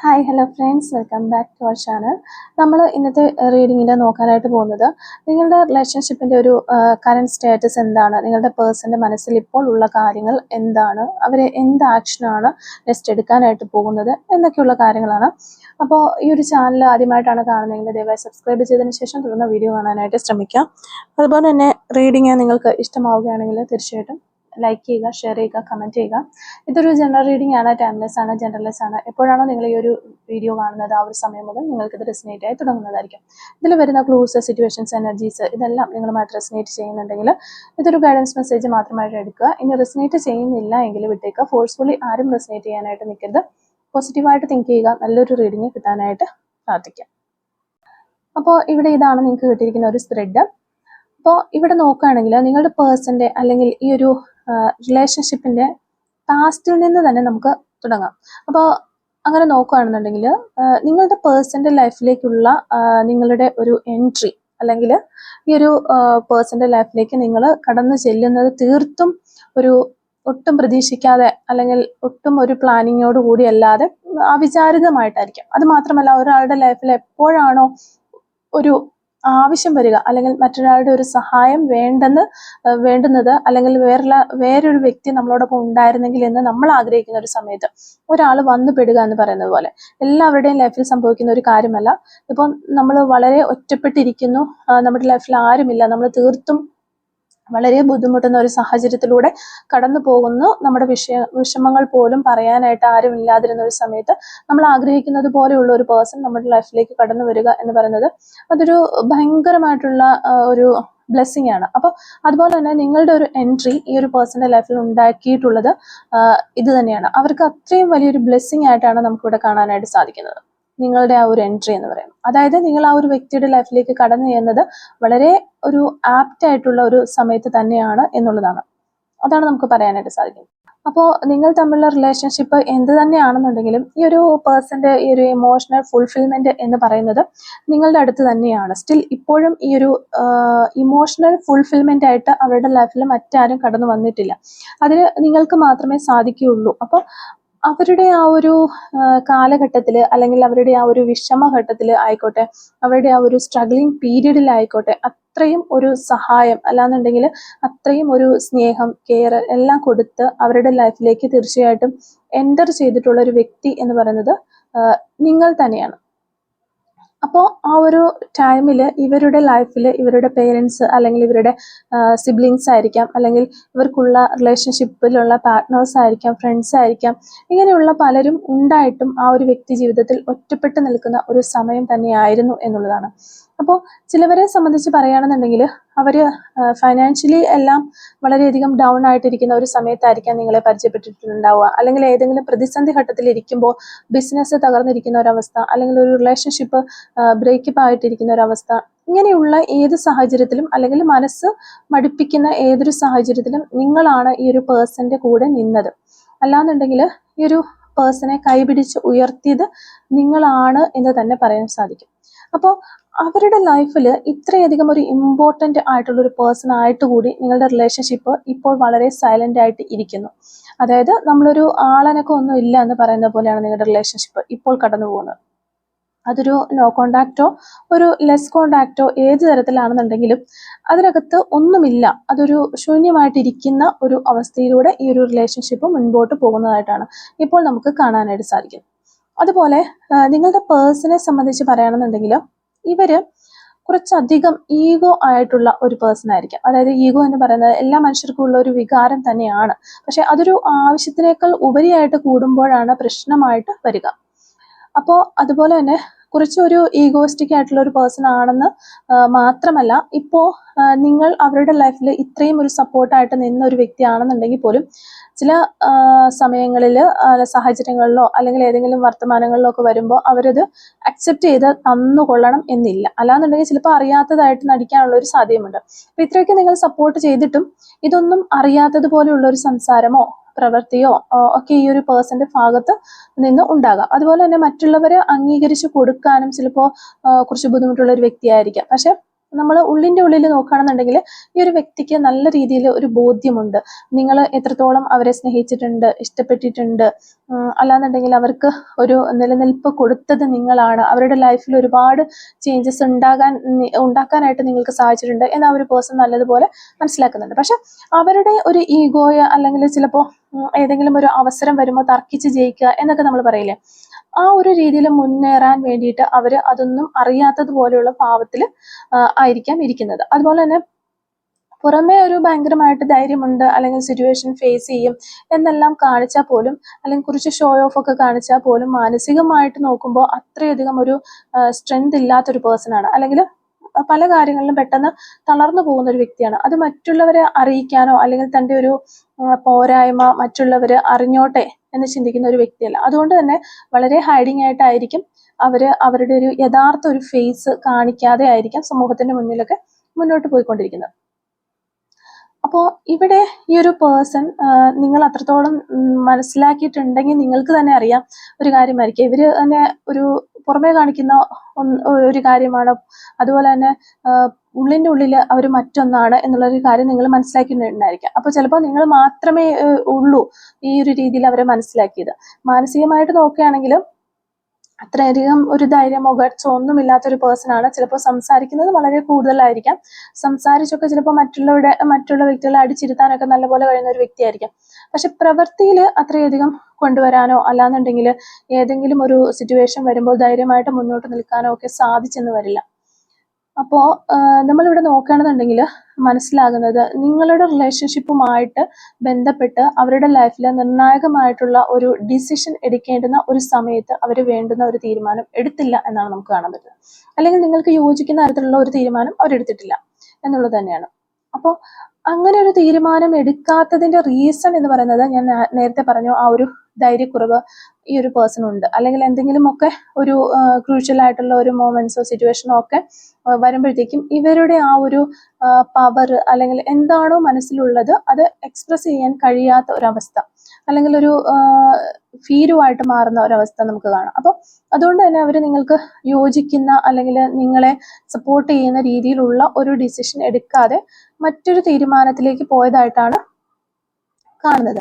Hi hello friends welcome back to our channel നമ്മൾ ഇന്നത്തെ റീഡിങ്ങിൽ നോക്കാനായിട്ട് പോകുന്നത് നിങ്ങളുടെ റിലേഷൻഷിപ്പിന്റെ ഒരു കറണ്ട് സ്റ്റാറ്റസ് എന്താണ്? നിങ്ങളുടെ പേഴ്സന്റെ മനസ്സിൽ ഇപ്പോൾ ഉള്ള കാര്യങ്ങൾ എന്താണ്? അവരെ എന്ത് ആക്ഷനാണ് നെക്സ്റ്റ് എടുക്കാനായിട്ട് പോകുന്നത്? എന്നൊക്കെയുള്ള കാര്യങ്ങളാണ്. അപ്പോൾ ഈ ഒരു ചാനൽ ആദ്യമായിട്ടാണ് കാണുന്നതെങ്കിൽ ദയവായി സബ്സ്ക്രൈബ് ചെയ്തതിന് ശേഷം തുടർന്ന് വീഡിയോ കാണാനായിട്ട് ശ്രമിക്കാം. അതുപോലെ തന്നെ റീഡിങ് നിങ്ങൾക്ക് ഇഷ്ടമാവുകയാണെങ്കിൽ തീർച്ചയായിട്ടും ലൈക്ക് ചെയ്യുക ഷെയർ ചെയ്യുക കമന്റ് ചെയ്യുക. ഇതൊരു ജനറൽ റീഡിംഗ് ആണ് ടൈംലെസ് ആണ് ജനറൽലെസ് ആണ്. എപ്പോഴാണോ നിങ്ങൾ ഈ ഒരു വീഡിയോ കാണുന്നത് ആ ഒരു സമയം മുതൽ നിങ്ങൾക്ക് ഇത് റെസിനേറ്റ് ആയി തുടങ്ങുന്നതായിരിക്കും. ഇതിൽ വരുന്ന ക്ലൂസ് സിറ്റുവേഷൻസ് എനർജീസ് ഇതെല്ലാം നിങ്ങളുമായിട്ട് റെസിനേറ്റ് ചെയ്യുന്നുണ്ടെങ്കിൽ ഇതൊരു ഗൈഡൻസ് മെസ്സേജ് മാത്രമായിട്ട് എടുക്കുക. ഇനി റെസിനേറ്റ് ചെയ്യുന്നില്ല എങ്കിൽ വിട്ടേക്കുക ഫോഴ്സ്ഫുള്ളി ആരും റെസിനേറ്റ് ചെയ്യാനായിട്ട് നിൽക്കരുത്. പോസിറ്റീവായിട്ട് തിങ്ക് ചെയ്യുക. നല്ലൊരു റീഡിംഗ് കിട്ടാനായിട്ട് പ്രാർത്ഥിക്കാം അപ്പോൾ ഇവിടെ ഇതാണ് നിങ്ങൾക്ക് കിട്ടിയിരിക്കുന്ന ഒരു സ്പ്രെഡ് അപ്പോൾ ഇവിടെ നോക്കുകയാണെങ്കിൽ നിങ്ങളുടെ പേഴ്സന്റെ അല്ലെങ്കിൽ ഈ ഒരു റിലേഷൻഷിപ്പിന്റെ പാസ്റ്റിൽ നിന്ന് തന്നെ നമുക്ക് തുടങ്ങാം. അപ്പോൾ അങ്ങനെ നോക്കുകയാണെന്നുണ്ടെങ്കിൽ നിങ്ങളുടെ പേഴ്സന്റെ ലൈഫിലേക്കുള്ള നിങ്ങളുടെ ഒരു എൻട്രി അല്ലെങ്കിൽ ഈ ഒരു പേഴ്സന്റെ ലൈഫിലേക്ക് നിങ്ങൾ കടന്നു ചെല്ലുന്നത് തീർത്തും ഒരു ഒട്ടും പ്രതീക്ഷിക്കാതെ അല്ലെങ്കിൽ ഒട്ടും ഒരു പ്ലാനിങ്ങോട് കൂടി അല്ലാതെ അവിചാരിതമായിട്ടായിരിക്കും അത് മാത്രമല്ല ഒരാളുടെ ലൈഫിൽ എപ്പോഴാണോ ഒരു ആവശ്യം വരിക അല്ലെങ്കിൽ മറ്റൊരാളുടെ ഒരു സഹായം വേണ്ടെന്ന് വേണ്ടുന്നത് അല്ലെങ്കിൽ വേറെ വേറൊരു വ്യക്തി നമ്മളോടൊപ്പം ഉണ്ടായിരുന്നെങ്കിൽ എന്ന് നമ്മൾ ആഗ്രഹിക്കുന്ന ഒരു സമയത്ത് ഒരാൾ വന്നു പെടുക എന്ന് പറയുന്നത് പോലെ. എല്ലാവരുടെയും ലൈഫിൽ സംഭവിക്കുന്ന ഒരു കാര്യമല്ല. ഇപ്പം നമ്മൾ വളരെ ഒറ്റപ്പെട്ടിരിക്കുന്നു. നമ്മുടെ ലൈഫിൽ ആരുമില്ല. നമ്മൾ തീർത്തും വളരെ ബുദ്ധിമുട്ടുന്ന ഒരു സാഹചര്യത്തിലൂടെ കടന്നു പോകുന്നു. നമ്മുടെ വിഷയ വിഷമങ്ങൾ പോലും പറയാനായിട്ട് ആരും ഇല്ലാതിരുന്ന ഒരു സമയത്ത് നമ്മൾ ആഗ്രഹിക്കുന്നത് പോലെയുള്ള ഒരു പേഴ്സൺ നമ്മുടെ ലൈഫിലേക്ക് കടന്നു വരിക എന്ന് പറയുന്നത് അതൊരു ഭയങ്കരമായിട്ടുള്ള ഒരു ബ്ലെസ്സിങ് ആണ്. അപ്പോൾ അതുപോലെ തന്നെ നിങ്ങളുടെ ഒരു എൻട്രി ഈ ഒരു പേഴ്സന്റെ ലൈഫിൽ ഉണ്ടാക്കിയിട്ടുള്ളത് ഇത് തന്നെയാണ്. അവർക്ക് അത്രയും വലിയൊരു ബ്ലെസ്സിങ് ആയിട്ടാണ് നമുക്കിവിടെ കാണാനായിട്ട് സാധിക്കുന്നത്. നിങ്ങളുടെ ആ ഒരു എൻട്രി എന്ന് പറയുന്നത്. അതായത് നിങ്ങൾ ആ ഒരു വ്യക്തിയുടെ ലൈഫിലേക്ക് കടന്നു ചെയ്യുന്നത് വളരെ ഒരു ആപ്റ്റ് ആയിട്ടുള്ള ഒരു സമയത്ത് തന്നെയാണ് എന്നുള്ളതാണ്. അതാണ് നമുക്ക് പറയാനായിട്ട് സാധിക്കുന്നത്. അപ്പോൾ നിങ്ങൾ തമ്മിലുള്ള റിലേഷൻഷിപ്പ് എന്ത് തന്നെയാണെന്നുണ്ടെങ്കിലും ഈ ഒരു പേഴ്സന്റെ ഈ ഒരു ഇമോഷണൽ ഫുൾഫിൽമെന്റ് എന്ന് പറയുന്നത് നിങ്ങളുടെ അടുത്ത് തന്നെയാണ്. സ്റ്റിൽ ഇപ്പോഴും ഈ ഒരു ഇമോഷണൽ ഫുൾഫിൽമെന്റ് ആയിട്ട് അവരുടെ ലൈഫിൽ മറ്റാരും കടന്നു വന്നിട്ടില്ല. അതിന് നിങ്ങൾക്ക് മാത്രമേ സാധിക്കുകയുള്ളൂ. അപ്പോൾ അവരുടെ ആ ഒരു കാലഘട്ടത്തിൽ അല്ലെങ്കിൽ അവരുടെ ആ ഒരു വിഷമഘട്ടത്തിൽ ആയിക്കോട്ടെ അവരുടെ ആ ഒരു സ്ട്രഗ്ലിംഗ് പീരീഡിലായിക്കോട്ടെ അത്രയും ഒരു സഹായം അല്ലാന്നുണ്ടെങ്കിൽ അത്രയും ഒരു സ്നേഹം കെയർ എല്ലാം കൊടുത്ത് അവരുടെ ലൈഫിലേക്ക് തീർച്ചയായിട്ടും എന്റർ ചെയ്തിട്ടുള്ള ഒരു വ്യക്തി എന്ന് പറയുന്നത് നിങ്ങൾ തന്നെയാണ്. അപ്പോൾ ആ ഒരു ടൈമിൽ ഇവരുടെ ലൈഫിൽ ഇവരുടെ പേരൻസ് അല്ലെങ്കിൽ ഇവരുടെ സിബ്ലിങ്സ് ആയിരിക്കാം അല്ലെങ്കിൽ ഇവർക്കുള്ള റിലേഷൻഷിപ്പിലുള്ള പാർട്ട്നേഴ്സ് ആയിരിക്കാം ഫ്രണ്ട്സ് ആയിരിക്കാം ഇങ്ങനെയുള്ള പലരും ഉണ്ടായിട്ടും ആ ഒരു വ്യക്തി ജീവിതത്തിൽ ഒറ്റപ്പെട്ട് നിൽക്കുന്ന ഒരു സമയം തന്നെയായിരുന്നു എന്നുള്ളതാണ്. അപ്പോൾ ചിലവരെ സംബന്ധിച്ച് പറയുകയാണെന്നുണ്ടെങ്കിൽ അവർ ഫൈനാൻഷ്യലി എല്ലാം വളരെയധികം ഡൗൺ ആയിട്ടിരിക്കുന്ന ഒരു സമയത്തായിരിക്കാം നിങ്ങളെ പരിചയപ്പെട്ടിട്ടുണ്ടാവുക. അല്ലെങ്കിൽ ഏതെങ്കിലും പ്രതിസന്ധി ഘട്ടത്തിൽ ഇരിക്കുമ്പോൾ ബിസിനസ് തകർന്നിരിക്കുന്ന ഒരവസ്ഥ അല്ലെങ്കിൽ ഒരു റിലേഷൻഷിപ്പ് ബ്രേക്കപ്പ് ആയിട്ടിരിക്കുന്ന ഒരവസ്ഥ ഇങ്ങനെയുള്ള ഏത് സാഹചര്യത്തിലും അല്ലെങ്കിൽ മനസ്സ് മടുപ്പിക്കുന്ന ഏതൊരു സാഹചര്യത്തിലും നിങ്ങളാണ് ഈ ഒരു പേഴ്സന്റെ കൂടെ നിന്നത്. അല്ലാന്നുണ്ടെങ്കിൽ ഈ ഒരു പേഴ്സണെ കൈപിടിച്ച് ഉയർത്തിയത് നിങ്ങളാണ് എന്ന് തന്നെ പറയാൻ സാധിക്കും. അപ്പോൾ അവരുടെ ലൈഫിൽ ഇത്രയധികം ഒരു ഇമ്പോർട്ടന്റ് ആയിട്ടുള്ള ഒരു പേഴ്സൺ ആയിട്ട് കൂടി നിങ്ങളുടെ റിലേഷൻഷിപ്പ് ഇപ്പോൾ വളരെ സൈലന്റ് ആയിട്ട് ഇരിക്കുന്നു. അതായത് നമ്മളൊരു ആളനക്കം ഒന്നും ഇല്ല എന്ന് പറയുന്ന പോലെയാണ് നിങ്ങളുടെ റിലേഷൻഷിപ്പ് ഇപ്പോൾ കടന്നു പോകുന്നത്. അതൊരു നോ കോണ്ടാക്റ്റോ ഒരു ലെസ് കോണ്ടാക്റ്റോ ഏത് തരത്തിലാണെന്നുണ്ടെങ്കിലും അതിനകത്ത് ഒന്നുമില്ല. അതൊരു ശൂന്യമായിട്ടിരിക്കുന്ന ഒരു അവസ്ഥയിലൂടെ ഈ ഒരു റിലേഷൻഷിപ്പ് മുൻപോട്ട് പോകുന്നതായിട്ടാണ് ഇപ്പോൾ നമുക്ക് കാണാനായിട്ട് സാധിക്കുന്നത്. അതുപോലെ നിങ്ങളുടെ പേഴ്സണെ സംബന്ധിച്ച് പറയുകയാണെന്നുണ്ടെങ്കിൽ ഇവർ കുറച്ചധികം ഈഗോ ആയിട്ടുള്ള ഒരു പേഴ്സൺ ആയിരിക്കും. അതായത് ഈഗോ എന്ന് പറയുന്നത് എല്ലാ മനുഷ്യർക്കും ഉള്ള ഒരു വികാരം തന്നെയാണ്. പക്ഷെ അതൊരു ആവശ്യത്തിനേക്കാൾ ഉപരിയായിട്ട് കൂടുമ്പോഴാണ് പ്രശ്നമായിട്ട് വരിക. അപ്പോൾ അതുപോലെ തന്നെ കുറച്ചൊരു ഈഗോയിസ്റ്റിക് ആയിട്ടുള്ള ഒരു പേഴ്സൺ ആണെന്ന് മാത്രമല്ല ഇപ്പോൾ നിങ്ങൾ അവരുടെ ലൈഫിൽ ഇത്രയും ഒരു സപ്പോർട്ടായിട്ട് നിന്ന ഒരു വ്യക്തിയാണെന്നുണ്ടെങ്കിൽ പോലും ചില സമയങ്ങളിൽ സാഹചര്യങ്ങളിലോ അല്ലെങ്കിൽ ഏതെങ്കിലും വർത്തമാനങ്ങളിലോ ഒക്കെ വരുമ്പോൾ അവരത് അക്സെപ്റ്റ് ചെയ്ത് തന്നുകൊള്ളണം എന്നില്ല. അല്ലാന്നുണ്ടെങ്കിൽ ചിലപ്പോൾ അറിയാത്തതായിട്ട് നടിക്കാനുള്ള ഒരു സാധ്യതയുണ്ട് അപ്പോൾ ഇത്രയൊക്കെ നിങ്ങൾ സപ്പോർട്ട് ചെയ്തിട്ടും ഇതൊന്നും അറിയാത്തതുപോലെയുള്ള ഒരു സംസാരമോ പ്രവൃത്തിയോ ഒക്കെ ഈ ഒരു പേഴ്സന്റെ ഭാഗത്ത് നിന്ന് ഉണ്ടാകാം. അതുപോലെ തന്നെ മറ്റുള്ളവരെ അംഗീകരിച്ച് കൊടുക്കാനും ചിലപ്പോൾ കുറച്ച് ബുദ്ധിമുട്ടുള്ള ഒരു വ്യക്തിയായിരിക്കാം. പക്ഷെ നമ്മൾ ഉള്ളിന്റെ ഉള്ളിൽ നോക്കുകയാണെന്നുണ്ടെങ്കിൽ ഈ ഒരു വ്യക്തിക്ക് നല്ല രീതിയിൽ ഒരു ബോധ്യമുണ്ട്. നിങ്ങൾ എത്രത്തോളം അവരെ സ്നേഹിച്ചിട്ടുണ്ട് ഇഷ്ടപ്പെട്ടിട്ടുണ്ട് അല്ലാന്നുണ്ടെങ്കിൽ അവർക്ക് ഒരു നിലനിൽപ്പ് കൊടുത്തത് നിങ്ങളാണ്. അവരുടെ ലൈഫിൽ ഒരുപാട് ചേഞ്ചസ് ഉണ്ടാകാൻ ഉണ്ടാക്കാനായിട്ട് നിങ്ങൾക്ക് സാധിച്ചിട്ടുണ്ട് എന്ന് ആ ഒരു പേഴ്സൺ നല്ലതുപോലെ മനസ്സിലാക്കുന്നുണ്ട്. പക്ഷെ അവരുടെ ഒരു ഈഗോയ അല്ലെങ്കിൽ ചിലപ്പോൾ ഏതെങ്കിലും ഒരു അവസരം വരുമ്പോൾ തർക്കിച്ച് ജയിക്കുക എന്നൊക്കെ നമ്മൾ പറയില്ലേ? ആ ഒരു രീതിയിൽ മുന്നേറാൻ വേണ്ടിയിട്ട് അവർ അതൊന്നും അറിയാത്തത് പോലെയുള്ള ഭാവത്തിൽ ആയിരിക്കാം ഇരിക്കുന്നത്. അതുപോലെ തന്നെ പുറമേ ഒരു ഭയങ്കരമായിട്ട് ധൈര്യമുണ്ട് അല്ലെങ്കിൽ സിറ്റുവേഷൻ ഫേസ് ചെയ്യും എന്നെല്ലാം കാണിച്ചാൽ പോലും അല്ലെങ്കിൽ കുറച്ച് ഷോ ഓഫ് ഒക്കെ കാണിച്ചാൽ പോലും മാനസികമായിട്ട് നോക്കുമ്പോൾ അത്രയധികം ഒരു സ്ട്രെങ്ത് ഇല്ലാത്തൊരു പേഴ്സൺ ആണ്. അല്ലെങ്കിൽ പല കാര്യങ്ങളിലും പെട്ടെന്ന് തളർന്നു പോകുന്ന ഒരു വ്യക്തിയാണ്. അത് മറ്റുള്ളവരെ അറിയിക്കാനോ അല്ലെങ്കിൽ തന്റെ ഒരു പോരായ്മ മറ്റുള്ളവർ അറിഞ്ഞോട്ടെ എന്ന് ചിന്തിക്കുന്ന ഒരു വ്യക്തിയല്ല. അതുകൊണ്ട് തന്നെ വളരെ ഹൈഡിങ് ആയിട്ടായിരിക്കും അവർ അവരുടെ ഒരു യഥാർത്ഥ ഒരു ഫേസ് കാണിക്കാതെ ആയിരിക്കാം സമൂഹത്തിന്റെ മുന്നിലൊക്കെ മുന്നോട്ട് പോയിക്കൊണ്ടിരിക്കുന്നത്. അപ്പോൾ ഇവിടെ ഈ ഒരു പേഴ്സൺ നിങ്ങൾ അത്രത്തോളം മനസ്സിലാക്കിയിട്ടുണ്ടെങ്കിൽ നിങ്ങൾക്ക് തന്നെ അറിയാം ഒരു കാര്യമായിരിക്കും. ഇവർ തന്നെ ഒരു പുറമേ കാണിക്കുന്ന ഒരു കാര്യമാണ്. അതുപോലെ തന്നെ ഉള്ളിന്റെ ഉള്ളിൽ അവർ മറ്റൊന്നാണ് എന്നുള്ളൊരു കാര്യം നിങ്ങൾ മനസ്സിലാക്കിയിട്ടുണ്ടായിരിക്കാം. അപ്പോൾ ചിലപ്പോൾ നിങ്ങൾ മാത്രമേ ഉള്ളൂ ഈ ഒരു രീതിയിൽ അവരെ മനസ്സിലാക്കിയത്. മാനസികമായിട്ട് നോക്കുകയാണെങ്കിലും അത്രയധികം ഒരു ധൈര്യമോ ഗട്ട്സോ ഒന്നും ഇല്ലാത്തൊരു പേഴ്സൺ ആണ്. ചിലപ്പോൾ സംസാരിക്കുന്നത് വളരെ കൂടുതലായിരിക്കാം. സംസാരിച്ചൊക്കെ ചിലപ്പോൾ മറ്റുള്ളവരുടെ മറ്റുള്ള വ്യക്തികളെ അടിച്ചിരുത്താനൊക്കെ നല്ലപോലെ കഴിയുന്ന ഒരു വ്യക്തിയായിരിക്കാം. പക്ഷെ പ്രവൃത്തിയിൽ അത്രയധികം കൊണ്ടുവരാനോ അല്ലാന്നുണ്ടെങ്കിൽ ഏതെങ്കിലും ഒരു സിറ്റുവേഷൻ വരുമ്പോൾ ധൈര്യമായിട്ട് മുന്നോട്ട് നിൽക്കാനോ ഒക്കെ സാധിച്ചെന്ന് വരില്ല. അപ്പോൾ നമ്മളിവിടെ നോക്കുകയാണെന്നുണ്ടെങ്കിൽ മനസ്സിലാകുന്നത് നിങ്ങളുടെ റിലേഷൻഷിപ്പുമായിട്ട് ബന്ധപ്പെട്ട് അവരുടെ ലൈഫിൽ നിർണായകമായിട്ടുള്ള ഒരു ഡിസിഷൻ എടുക്കേണ്ടുന്ന ഒരു സമയത്ത് അവർ വേണ്ടുന്ന ഒരു തീരുമാനം എടുത്തില്ല എന്നാണ് നമുക്ക് കാണാൻ പറ്റുന്നത്. അല്ലെങ്കിൽ നിങ്ങൾക്ക് യോജിക്കുന്ന തരത്തിലുള്ള ഒരു തീരുമാനം അവരെടുത്തിട്ടില്ല എന്നുള്ളത് തന്നെയാണ്. അപ്പോൾ അങ്ങനെ ഒരു തീരുമാനം എടുക്കാത്തതിന്റെ റീസൺ എന്ന് പറയുന്നത് ഞാൻ നേരത്തെ പറഞ്ഞു ആ ഒരു ധൈര്യക്കുറവ് ഈ ഒരു പേഴ്സൺ ഉണ്ട്. അല്ലെങ്കിൽ എന്തെങ്കിലുമൊക്കെ ഒരു ക്രൂഷ്യൽ ആയിട്ടുള്ള ഒരു മൊമെന്റ്സോ സിറ്റുവേഷനോ ഒക്കെ വരുമ്പോഴത്തേക്കും ഇവരുടെ ആ ഒരു പവർ അല്ലെങ്കിൽ എന്താണോ മനസ്സിലുള്ളത് അത് എക്സ്പ്രസ് ചെയ്യാൻ കഴിയാത്ത ഒരവസ്ഥ. അല്ലെങ്കിൽ ഒരു ഭീരുവായിട്ട് മാറുന്ന ഒരവസ്ഥ നമുക്ക് കാണാം. അപ്പോൾ അതുകൊണ്ട് തന്നെ അവർ നിങ്ങൾക്ക് യോജിക്കുന്ന അല്ലെങ്കിൽ നിങ്ങളെ സപ്പോർട്ട് ചെയ്യുന്ന രീതിയിലുള്ള ഒരു ഡിസിഷൻ എടുക്കാതെ മറ്റൊരു തീരുമാനത്തിലേക്ക് പോയതായിട്ടാണ് കാണുന്നത്.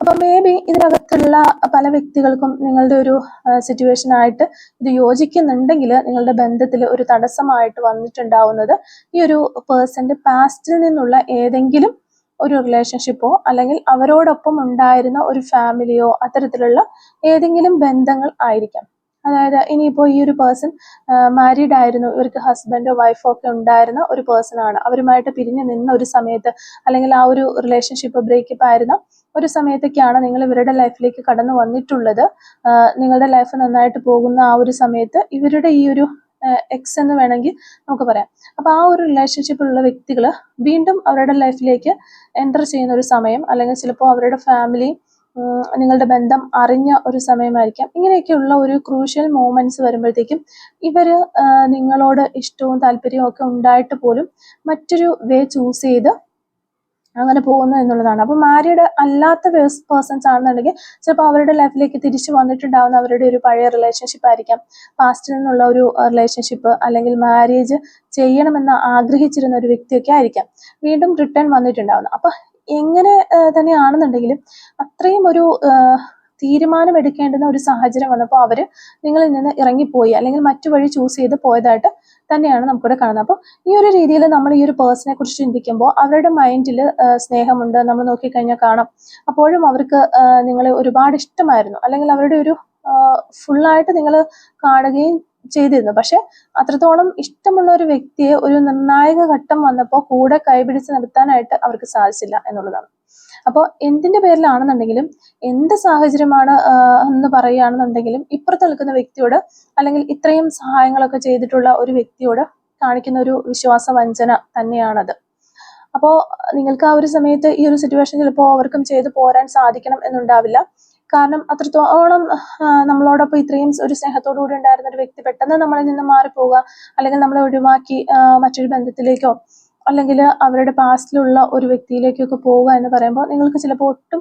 അപ്പൊ മേ ബി ഇതിനകത്തുള്ള പല വ്യക്തികൾക്കും നിങ്ങളുടെ ഒരു സിറ്റുവേഷൻ ആയിട്ട് ഇത് യോജിക്കുന്നുണ്ടെങ്കിൽ നിങ്ങളുടെ ബന്ധത്തിൽ ഒരു തടസ്സമായിട്ട് വന്നിട്ടുണ്ടാവുന്നത് ഈ ഒരു പേഴ്സന്റെ പാസ്റ്റിൽ നിന്നുള്ള ഏതെങ്കിലും ഒരു റിലേഷൻഷിപ്പോ അല്ലെങ്കിൽ അവരോടൊപ്പം ഉണ്ടായിരുന്ന ഒരു ഫാമിലിയോ അത്തരത്തിലുള്ള ഏതെങ്കിലും ബന്ധങ്ങൾ ആയിരിക്കാം. അതായത് ഇനിയിപ്പോൾ ഈ ഒരു പേഴ്സൺ മാരീഡ് ആയിരുന്നു ഇവർക്ക് ഹസ്ബൻഡോ വൈഫോ ഒക്കെ ഉണ്ടായിരുന്ന ഒരു പേഴ്സൺ ആണ്. അവരുമായിട്ട് പിരിഞ്ഞു നിന്ന ഒരു സമയത്ത് അല്ലെങ്കിൽ ആ ഒരു റിലേഷൻഷിപ്പ് ബ്രേക്കപ്പ് ആയിരുന്ന ഒരു സമയത്തൊക്കെയാണ് നിങ്ങൾ ഇവരുടെ ലൈഫിലേക്ക് കടന്നു വന്നിട്ടുള്ളത്. നിങ്ങളുടെ ലൈഫ് നന്നായിട്ട് പോകുന്ന ആ ഒരു സമയത്ത് ഇവരുടെ ഈ ഒരു എക്സ് എന്ന് വേണമെങ്കിൽ നമുക്ക് പറയാം. അപ്പോൾ ആ ഒരു റിലേഷൻഷിപ്പിലുള്ള വ്യക്തികൾ വീണ്ടും അവരുടെ ലൈഫിലേക്ക് എന്റർ ചെയ്യുന്ന ഒരു സമയം അല്ലെങ്കിൽ ചിലപ്പോൾ അവരുടെ ഫാമിലി നിങ്ങളുടെ ബന്ധം അറിഞ്ഞ ഒരു സമയമായിരിക്കാം. ഇങ്ങനെയൊക്കെയുള്ള ഒരു ക്രൂഷ്യൽ മൂമെന്റ്സ് വരുമ്പോഴത്തേക്കും ഇവർ നിങ്ങളോട് ഇഷ്ടവും താല്പര്യവും ഒക്കെ ഉണ്ടായിട്ട് പോലും മറ്റൊരു വേ ചൂസ് ചെയ്ത് അങ്ങനെ പോകുന്നു എന്നുള്ളതാണ്. അപ്പോൾ മാരീഡ് അല്ലാത്ത പേഴ്സൺസ് ആണെന്നുണ്ടെങ്കിൽ ചിലപ്പോൾ അവരുടെ ലൈഫിലേക്ക് തിരിച്ചു വന്നിട്ടുണ്ടാവുന്ന അവരുടെ ഒരു പഴയ റിലേഷൻഷിപ്പ് ആയിരിക്കാം. പാസ്റ്റിൽ നിന്നുള്ള ഒരു റിലേഷൻഷിപ്പ് അല്ലെങ്കിൽ മാരേജ് ചെയ്യണമെന്ന് ആഗ്രഹിച്ചിരുന്ന ഒരു വ്യക്തിയൊക്കെ ആയിരിക്കാം. വീണ്ടും റിട്ടേൺ വന്നിട്ടുണ്ടാവുന്നത് അപ്പൊ എങ്ങനെ തന്നെയാണെന്നുണ്ടെങ്കിലും അത്രയും ഒരു ആ, തീരുമാനം എടുക്കേണ്ടുന്ന ഒരു സാഹചര്യം വന്നപ്പോൾ അവർ നിങ്ങളിൽ നിന്ന് ഇറങ്ങിപ്പോയി അല്ലെങ്കിൽ മറ്റു വഴി ചൂസ് ചെയ്ത് പോയതായിട്ട് തന്നെയാണ് നമുക്കിവിടെ കാണുന്നത്. അപ്പോൾ ഈ ഒരു രീതിയിൽ നമ്മൾ ഈ ഒരു പേഴ്സണെ കുറിച്ച് ചിന്തിക്കുമ്പോൾ അവരുടെ മൈൻഡിൽ സ്നേഹമുണ്ട്. നമ്മൾ നോക്കിക്കഴിഞ്ഞാൽ കാണാം. അപ്പോഴും അവർക്ക് നിങ്ങളെ ഒരുപാട് ഇഷ്ടമായിരുന്നു. അല്ലെങ്കിൽ അവരുടെ ഒരു ഫുള്ളായിട്ട് നിങ്ങൾ കാണുകയും ചെയ്തിരുന്നു. പക്ഷെ അത്രത്തോളം ഇഷ്ടമുള്ള ഒരു വ്യക്തിയെ ഒരു നിർണായക ഘട്ടം വന്നപ്പോൾ കൂടെ കൈപിടിച്ച് നിർത്താനായിട്ട് അവർക്ക് സാധിച്ചില്ല എന്നുള്ളതാണ്. അപ്പോൾ എന്തിന്റെ പേരിലാണെന്നുണ്ടെങ്കിലും എന്ത് സാഹചര്യമാണ് എന്ന് പറയുകയാണെന്നുണ്ടെങ്കിലും ഇപ്പുറത്ത് നിൽക്കുന്ന വ്യക്തിയോട് അല്ലെങ്കിൽ ഇത്രയും സഹായങ്ങളൊക്കെ ചെയ്തിട്ടുള്ള ഒരു വ്യക്തിയോട് കാണിക്കുന്ന ഒരു വിശ്വാസ വഞ്ചന തന്നെയാണത്. അപ്പോൾ നിങ്ങൾക്ക് ആ ഒരു സമയത്ത് ഈ ഒരു സിറ്റുവേഷൻ ചിലപ്പോൾ അവർക്കും ചെയ്തു പോരാൻ സാധിക്കണം എന്നുണ്ടാവില്ല. കാരണം അത്രത്തോളം നമ്മളോടൊപ്പം ഇത്രയും ഒരു സ്നേഹത്തോടു കൂടി ഉണ്ടായിരുന്ന ഒരു വ്യക്തി പെട്ടെന്ന് നമ്മളിൽ നിന്ന് മാറിപ്പോവുക അല്ലെങ്കിൽ നമ്മളെ ഒഴിവാക്കി മറ്റൊരു ബന്ധത്തിലേക്കോ അല്ലെങ്കിൽ അവരുടെ പാസ്റ്റിലുള്ള ഒരു വ്യക്തിയിലേക്കൊക്കെ പോവുക എന്ന് പറയുമ്പോൾ നിങ്ങൾക്ക് ചിലപ്പോൾ ഒട്ടും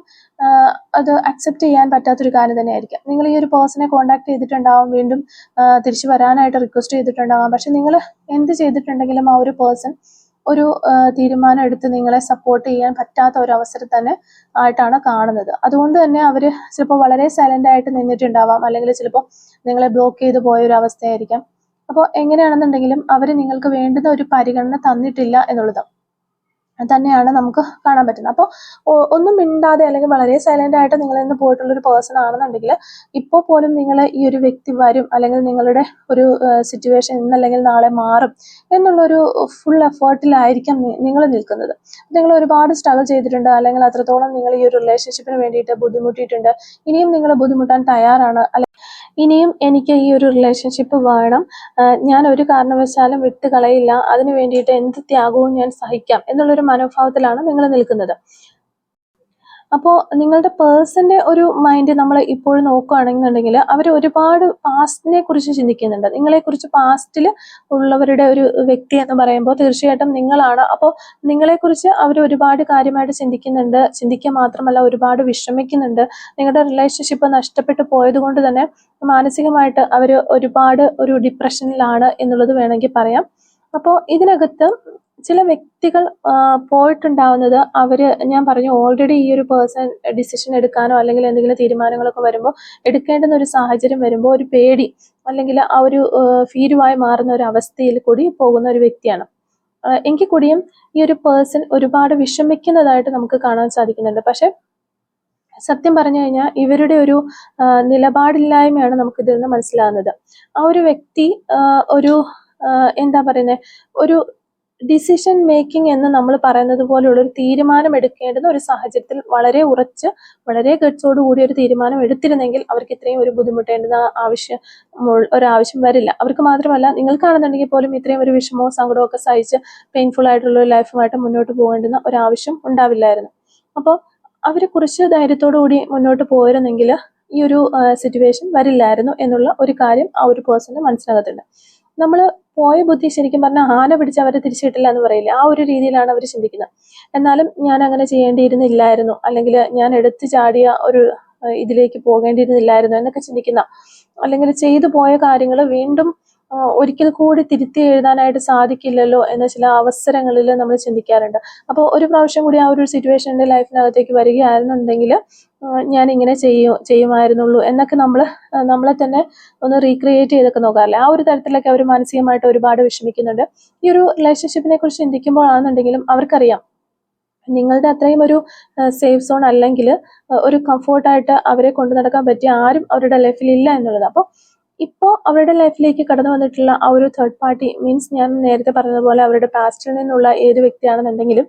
അത് അക്സെപ്റ്റ് ചെയ്യാൻ പറ്റാത്തൊരു കാര്യം തന്നെയായിരിക്കാം. നിങ്ങൾ ഈ ഒരു പേഴ്സണെ കോൺടാക്ട് ചെയ്തിട്ടുണ്ടാവും വീണ്ടും തിരിച്ചു വരാനായിട്ട് റിക്വസ്റ്റ് ചെയ്തിട്ടുണ്ടാവാം. പക്ഷെ നിങ്ങൾ എന്ത് ചെയ്തിട്ടുണ്ടെങ്കിലും ആ ഒരു പേഴ്സൺ ഒരു തീരുമാനം എടുത്ത് നിങ്ങളെ സപ്പോർട്ട് ചെയ്യാൻ പറ്റാത്ത ഒരു അവസരം തന്നെ ആയിട്ടാണ് കാണുന്നത്. അതുകൊണ്ട് തന്നെ അവർ ചിലപ്പോൾ വളരെ സൈലന്റ് ആയിട്ട് നിന്നിട്ടുണ്ടാവാം. അല്ലെങ്കിൽ ചിലപ്പോൾ നിങ്ങളെ ബ്ലോക്ക് ചെയ്ത് പോയ ഒരു അവസ്ഥയായിരിക്കാം. അപ്പോൾ എങ്ങനെയാണെന്നുണ്ടെങ്കിലും അവർ നിങ്ങൾക്ക് വേണ്ടുന്ന ഒരു പരിഗണന തന്നിട്ടില്ല എന്നുള്ളത് തന്നെയാണ് നമുക്ക് കാണാൻ പറ്റുന്നത്. അപ്പോൾ ഒന്നും മിണ്ടാതെ അല്ലെങ്കിൽ വളരെ സൈലന്റ് ആയിട്ട് നിങ്ങൾ ഇന്ന് പോയിട്ടുള്ള ഒരു പേഴ്സൺ ആണെന്നുണ്ടെങ്കിൽ ഇപ്പോൾ പോലും നിങ്ങൾ ഈ ഒരു വ്യക്തി വരും അല്ലെങ്കിൽ നിങ്ങളുടെ ഒരു സിറ്റുവേഷൻ ഇന്നല്ലെങ്കിൽ നാളെ മാറും എന്നുള്ളൊരു ഫുൾ എഫേർട്ടിലായിരിക്കാം നിങ്ങൾ നിൽക്കുന്നത്. നിങ്ങൾ ഒരുപാട് സ്ട്രഗിൾ ചെയ്തിട്ടുണ്ട് അല്ലെങ്കിൽ അത്രത്തോളം നിങ്ങൾ ഈ ഒരു റിലേഷൻഷിപ്പിന് വേണ്ടിയിട്ട് ബുദ്ധിമുട്ടിയിട്ടുണ്ട്. ഇനിയും നിങ്ങൾ ബുദ്ധിമുട്ടാൻ തയ്യാറാണ്. അല്ലെ ഇനിയും എനിക്ക് ഈ ഒരു റിലേഷൻഷിപ്പ് വേണം. ഞാൻ ഒരു കാരണവശാലും വിട്ട് കളയില്ല അതിനു വേണ്ടിയിട്ട് എന്ത് ത്യാഗവും ഞാൻ സഹിക്കാം എന്നുള്ളൊരു മനോഭാവത്തിലാണ് നിങ്ങൾ നിൽക്കുന്നത്. അപ്പോൾ നിങ്ങളുടെ പേഴ്സന്റെ ഒരു മൈൻഡ് നമ്മൾ ഇപ്പോഴും നോക്കുകയാണെന്നുണ്ടെങ്കിൽ അവർ ഒരുപാട് പാസ്റ്റിനെ കുറിച്ച് ചിന്തിക്കുന്നുണ്ട്. നിങ്ങളെക്കുറിച്ച് പാസ്റ്റിൽ ഉള്ളവരുടെ ഒരു വ്യക്തി എന്ന് പറയുമ്പോൾ തീർച്ചയായിട്ടും നിങ്ങളാണ്. അപ്പോൾ നിങ്ങളെക്കുറിച്ച് അവർ ഒരുപാട് കാര്യമായിട്ട് ചിന്തിക്കുന്നുണ്ട്. ചിന്തിക്കുക മാത്രമല്ല ഒരുപാട് വിഷമിക്കുന്നുണ്ട്. നിങ്ങളുടെ റിലേഷൻഷിപ്പ് നഷ്ടപ്പെട്ടു പോയതുകൊണ്ട് തന്നെ മാനസികമായിട്ട് അവർ ഒരുപാട് ഒരു ഡിപ്രഷനിലാണ് എന്നുള്ളത് വേണമെങ്കിൽ പറയാം. അപ്പോൾ ഇതിനകത്ത് ചില വ്യക്തികൾ പോയിട്ടുണ്ടാവുന്നത് അവർ ഞാൻ പറഞ്ഞു ഓൾറെഡി ഈ ഒരു പേഴ്സൺ ഡിസിഷൻ എടുക്കാനോ അല്ലെങ്കിൽ എന്തെങ്കിലും തീരുമാനങ്ങളൊക്കെ വരുമ്പോൾ എടുക്കേണ്ടുന്ന ഒരു സാഹചര്യം വരുമ്പോൾ ഒരു പേടി അല്ലെങ്കിൽ ആ ഒരു ഫീരുമായി മാറുന്ന ഒരു അവസ്ഥയിൽ കൂടി പോകുന്ന ഒരു വ്യക്തിയാണ്. എങ്കിൽ കൂടിയും ഈ ഒരു പേഴ്സൺ ഒരുപാട് വിഷമിക്കുന്നതായിട്ട് നമുക്ക് കാണാൻ സാധിക്കുന്നുണ്ട്. പക്ഷെ സത്യം പറഞ്ഞു കഴിഞ്ഞാൽ ഇവരുടെ ഒരു നിലപാടില്ലായ്മയാണ് നമുക്ക് ഇതിൽ നിന്ന് മനസ്സിലാകുന്നത് ആ ഒരു വ്യക്തി ഒരു എന്താ പറയുന്നത് ഒരു ഡിസിഷൻ മേക്കിംഗ് എന്ന് നമ്മൾ പറയുന്നത് പോലെയുള്ള ഒരു തീരുമാനം എടുക്കേണ്ടുന്ന ഒരു സാഹചര്യത്തിൽ വളരെ ഉറച്ച് വളരെ കൂടി ഒരു തീരുമാനം എടുത്തിരുന്നെങ്കിൽ അവർക്ക് ഇത്രയും ഒരു ബുദ്ധിമുട്ടേണ്ടുന്ന ആവശ്യം ഒരു ആവശ്യം വരില്ല. അവർക്ക് മാത്രമല്ല നിങ്ങൾക്കാണെന്നുണ്ടെങ്കിൽ പോലും ഇത്രയും ഒരു വിഷമവും സങ്കടവും ഒക്കെ സഹിച്ച് പെയിൻഫുൾ ആയിട്ടുള്ള ഒരു ലൈഫുമായിട്ട് മുന്നോട്ട് പോകേണ്ടുന്ന ഒരു ആവശ്യം ഉണ്ടാവില്ലായിരുന്നു. അപ്പോൾ അവരെ കുറിച്ച് ധൈര്യത്തോടു കൂടി മുന്നോട്ട് പോയിരുന്നെങ്കിൽ ഈ ഒരു സിറ്റുവേഷൻ വരില്ലായിരുന്നു എന്നുള്ള ഒരു കാര്യം ആ ഒരു പേഴ്സണ് മനസ്സിലാകത്തുണ്ട്. നമ്മൾ പോയ ബുദ്ധി ശരിക്കും പറഞ്ഞാൽ ആന പിടിച്ച് അവരെ തിരിച്ചു കിട്ടില്ല എന്ന് പറയില്ല. ആ ഒരു രീതിയിലാണ് അവർ ചിന്തിക്കുന്നത്. എന്നാലും ഞാൻ അങ്ങനെ ചെയ്യേണ്ടിയിരുന്നില്ലായിരുന്നു. അല്ലെങ്കിൽ ഞാൻ എടുത്തു ചാടിയ ഒരു ഇതിലേക്ക് പോകേണ്ടിയിരുന്നില്ലായിരുന്നു എന്നൊക്കെ ചിന്തിക്കുന്ന. അല്ലെങ്കിൽ ചെയ്തു പോയ കാര്യങ്ങൾ വീണ്ടും ഒരിക്കൽ കൂടി തിരുത്തി എഴുതാനായിട്ട് സാധിക്കില്ലല്ലോ എന്ന ചില അവസരങ്ങളിൽ നമ്മൾ ചിന്തിക്കാറുണ്ട്. അപ്പോൾ ഒരു പ്രാവശ്യം കൂടി ആ ഒരു സിറ്റുവേഷൻ എന്റെ ലൈഫിനകത്തേക്ക് വരികയായിരുന്നുണ്ടെങ്കിൽ ഞാൻ ഇങ്ങനെ ചെയ്യും ചെയ്യുമായിരുന്നുള്ളൂ എന്നൊക്കെ നമ്മൾ നമ്മളെ തന്നെ ഒന്ന് റീക്രിയേറ്റ് ചെയ്തൊക്കെ നോക്കാറില്ല ആ ഒരു തരത്തിലൊക്കെ അവർ മാനസികമായിട്ട് ഒരുപാട് വിഷമിക്കുന്നുണ്ട്. ഈ ഒരു റിലേഷൻഷിപ്പിനെ കുറിച്ച് ചിന്തിക്കുമ്പോഴാണെന്നുണ്ടെങ്കിലും അവർക്കറിയാം. നിങ്ങളുടെ അത്രയും ഒരു സേഫ് സോൺ അല്ലെങ്കിൽ ഒരു കംഫോർട്ടായിട്ട് അവരെ കൊണ്ടു നടക്കാൻ പറ്റിയ ആരും അവരുടെ ലൈഫിൽ ഇല്ല എന്നുള്ളത്. അപ്പോൾ ഇപ്പോൾ അവരുടെ ലൈഫിലേക്ക് കടന്നു വന്നിട്ടുള്ള ആ ഒരു തേർഡ് പാർട്ടി മീൻസ് ഞാൻ നേരത്തെ പറഞ്ഞതുപോലെ അവരുടെ പാസ്റ്റിൽ നിന്നുള്ള ഏത് വ്യക്തിയാണെന്നുണ്ടെങ്കിലും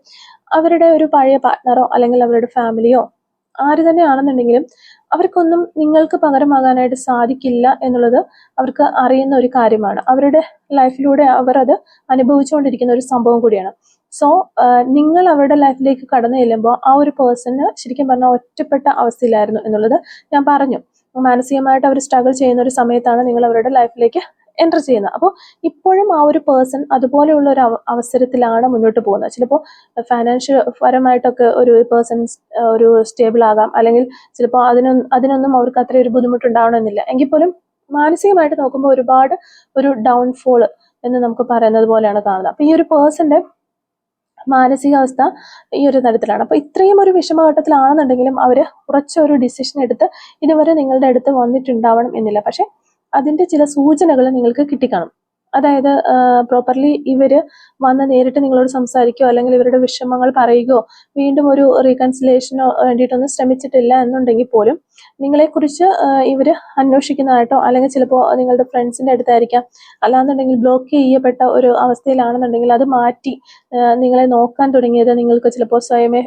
അവരുടെ ഒരു പഴയ പാർട്ട്ണറോ അല്ലെങ്കിൽ അവരുടെ ഫാമിലിയോ ആര് തന്നെ ആണെന്നുണ്ടെങ്കിലും അവർക്കൊന്നും നിങ്ങൾക്ക് പകരമാകാനായിട്ട് സാധിക്കില്ല എന്നുള്ളത് അവർക്ക് അറിയുന്ന ഒരു കാര്യമാണ്. അവരുടെ ലൈഫിലൂടെ അവർ അത് അനുഭവിച്ചുകൊണ്ടിരിക്കുന്ന ഒരു സംഭവം കൂടിയാണ്. സോ നിങ്ങൾ അവരുടെ ലൈഫിലേക്ക് കടന്നു ചെല്ലുമ്പോൾ ആ ഒരു പേഴ്സണ് ശരിക്കും പറഞ്ഞാൽ ഒറ്റപ്പെട്ട അവസ്ഥയിലായിരുന്നു എന്നുള്ളത് ഞാൻ പറഞ്ഞു. മാനസികമായിട്ട് അവർ സ്ട്രഗിൾ ചെയ്യുന്ന ഒരു സമയത്താണ് നിങ്ങൾ അവരുടെ ലൈഫിലേക്ക് എന്റർ ചെയ്യുന്നത്. അപ്പോൾ ഇപ്പോഴും ആ ഒരു പേഴ്സൺ അതുപോലെയുള്ള ഒരു അവസരത്തിലാണ് മുന്നോട്ട് പോകുന്നത്. ചിലപ്പോൾ ഫൈനാൻഷ്യൽ പരമായിട്ടൊക്കെ ഒരു പേഴ്സൺ ഒരു സ്റ്റേബിൾ ആകാം. അല്ലെങ്കിൽ ചിലപ്പോൾ അതിനൊന്നും അതിനൊന്നും അവർക്ക് അത്ര ഒരു ബുദ്ധിമുട്ടുണ്ടാവണമെന്നില്ല. എങ്കിൽ പോലും മാനസികമായിട്ട് നോക്കുമ്പോൾ ഒരുപാട് ഒരു ഡൗൺഫോൾ എന്ന് നമുക്ക് പറയുന്നത് പോലെയാണ് കാണുന്നത്. അപ്പോൾ ഈ ഒരു പേഴ്സന്റെ മാനസികാവസ്ഥ ഈ ഒരു തരത്തിലാണ്. അപ്പോൾ ഇത്രയും ഒരു വിഷമഘട്ടത്തിലാണെന്നുണ്ടെങ്കിലും അവർ ഉറച്ചൊരു ഡിസിഷൻ എടുത്ത് ഇതുവരെ നിങ്ങളുടെ അടുത്ത് വന്നിട്ടുണ്ടാവണം എന്നില്ല. പക്ഷേ അതിന്റെ ചില സൂചനകൾ നിങ്ങൾക്ക് കിട്ടിക്കാണും. അതായത് പ്രോപ്പർലി ഇവർ വന്ന് നേരിട്ട് നിങ്ങളോട് സംസാരിക്കുകയോ അല്ലെങ്കിൽ ഇവരുടെ വിഷമങ്ങൾ പറയുകയോ വീണ്ടും ഒരു റീകൺസിലേഷനോ വേണ്ടിയിട്ടൊന്നും ശ്രമിച്ചിട്ടില്ല എന്നുണ്ടെങ്കിൽ പോലും നിങ്ങളെക്കുറിച്ച് ഇവർ അന്വേഷിക്കുന്നതായിട്ടോ അല്ലെങ്കിൽ ചിലപ്പോൾ നിങ്ങളുടെ ഫ്രണ്ട്സിന്റെ അടുത്തായിരിക്കാം. അല്ലാന്നുണ്ടെങ്കിൽ ബ്ലോക്ക് ചെയ്യപ്പെട്ട ഒരു അവസ്ഥയിലാണെന്നുണ്ടെങ്കിൽ അത് മാറ്റി നിങ്ങളെ നോക്കാൻ തുടങ്ങിയത് നിങ്ങൾക്ക് ചിലപ്പോൾ സ്വയമേ